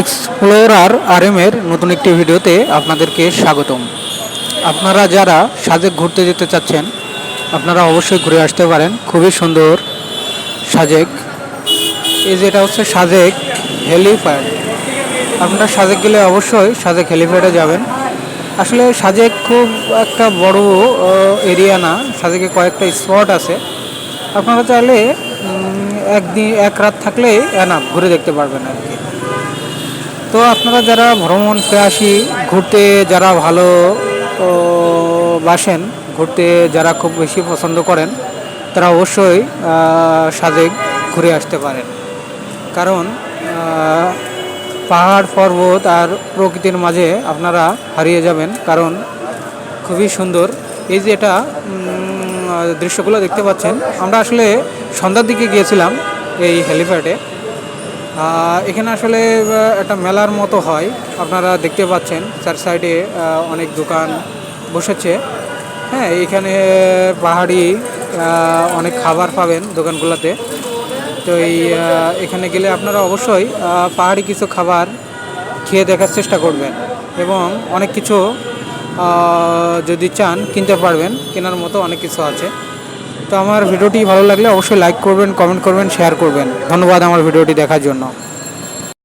Explorer আর এর নতুন একটি ভিডিওতে আপনাদেরকে স্বাগতম। আপনারা যারা সাজেক ঘুরতে যেতে চাচ্ছেন, আপনারা অবশ্যই ঘুরে আসতে পারেন। খুবই সুন্দর সাজেক। এই যেটা হচ্ছে সাজেক হেলিপ্যাড। আপনারা সাজেক গেলে অবশ্যই সাজেক হেলিপ্যাডে যাবেন। আসলে সাজেক খুব একটা বড় এরিয়া না। সাজেকে কয়েকটা স্পট আছে। আপনারা চাইলে একদিন, এক রাত থাকলেই এনাফ ঘুরে দেখতে পারবেন আর কি। তো আপনারা যারা ভ্রমণ আসি ঘুরতে যারা ভালো বাসেন, ঘুরতে যারা খুব বেশি পছন্দ করেন, তারা অবশ্যই সাজেক ঘুরে আসতে পারেন। কারণ পাহাড়, পর্বত আর প্রকৃতির মাঝে আপনারা হারিয়ে যাবেন। কারণ, খুবই সুন্দর। এই যে এটা দৃশ্যগুলো দেখতে পাচ্ছেন, আমরা আসলে সন্ধ্যার দিকে গিয়েছিলাম এই হেলিপ্যাডে। এখানে আসলে একটা মেলার মতো হয়। আপনারা দেখতে পাচ্ছেন, চার সাইডে অনেক দোকান বসেছে। হ্যাঁ এখানে পাহাড়ি অনেক খাবার পাবেন দোকানগুলোতে। তো এই এখানে গেলে আপনারা অবশ্যই পাহাড়ি কিছু খাবার খেয়ে দেখার চেষ্টা করবেন এবং অনেক কিছু যদি চান কিনতে পারবেন, কেনার মতো অনেক কিছু আছে। তো আমার ভিডিওটি ভালো লাগলে অবশ্যই লাইক করবেন কমেন্ট করবেন শেয়ার করবেন। ধন্যবাদ আমার ভিডিওটি দেখার জন্য।